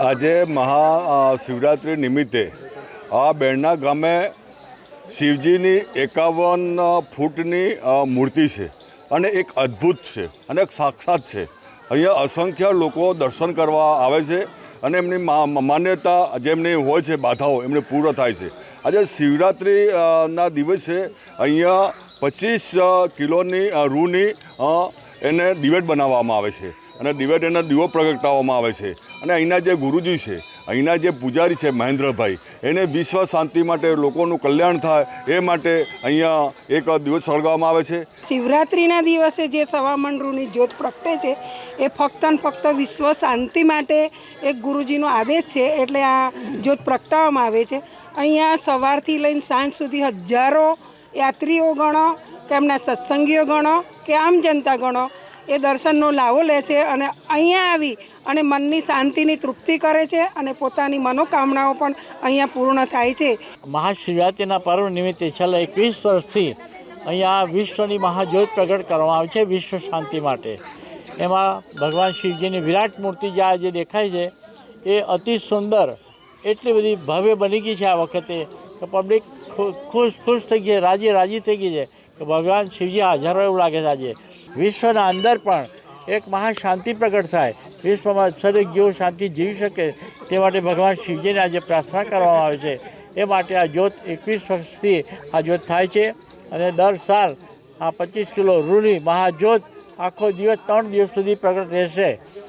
આજે મહા શિવરાત્રિ નિમિત્તે આ બેણના ગામે શિવજીની એકાવન ફૂટની મૂર્તિ છે અને એક અદ્ભુત છે અને એક સાક્ષાત છે. અહીંયા અસંખ્ય લોકો દર્શન કરવા આવે છે અને એમની માન્યતા જેમની હોય છે, બાધાઓ એમને પૂર્ણ થાય છે. આજે શિવરાત્રિના દિવસે અહીંયા પચીસ કિલોની રૂની એને દિવેટ બનાવવામાં આવે છે. અને દિવેટ એના દીવો પ્રગટાવવામાં આવે છે. અને અહીંના જે ગુરુજી છે, અહીંના જે પૂજારી છે મહેન્દ્રભાઈ, એને વિશ્વ શાંતિ માટે લોકોનું કલ્યાણ થાય, એ માટે અહીંયા એક દિવસ સળગાવવામાં આવે છે. શિવરાત્રિના દિવસે જે સવામંડળની જ્યોત પ્રગટે છે, એ ફક્ત ને ફક્ત વિશ્વ શાંતિ માટે એક ગુરુજીનો આદેશ છે, એટલે આ જ્યોત પ્રગટાવવામાં આવે છે. અહીંયા સવારથી લઈને સાંજ સુધી હજારો યાત્રીઓ ગણો કે એમના સત્સંગીઓ ગણો કે આમ જનતા ગણો એ દર્શનનો લાવો લે છે અને અહીંયા આવી અને મનની શાંતિની તૃપ્તિ કરે છે અને પોતાની મનોકામનાઓ પણ અહીંયા પૂર્ણ થાય છે. મહાશિવરાત્રિના પર્વ નિમિત્તે છેલ્લા એકવીસ વર્ષથી અહીંયા વિશ્વની મહાજ્યોત પ્રગટ કરવામાં આવે છે વિશ્વ શાંતિ માટે. એમાં ભગવાન શિવજીની વિરાટ મૂર્તિ જે આજે દેખાય છે, એ અતિ સુંદર, એટલી બધી ભવ્ય બની ગઈ છે આ વખતે કે પબ્લિક ખુશ ખુશ થઈ ગઈ છે, રાજી રાજી થઈ ગઈ છે કે ભગવાન શિવજી હાજર એવું લાગે છે આજે. વિશ્વના અંદર પણ એક મહાશાંતિ પ્રગટ થાય. વિશ્વમાં જીવો શાંતિ જીવી શકે તે માટે ભગવાન શિવજીને આજે પ્રાર્થના કરવામાં આવે છે. એ માટે આ જ્યોત એકવીસ વર્ષથી આ જ્યોત થાય છે અને દર સાલ આ પચીસ કિલો રૂની મહાજ્યોત આખો દિવસ ત્રણ દિવસ સુધી પ્રગટ રહેશે.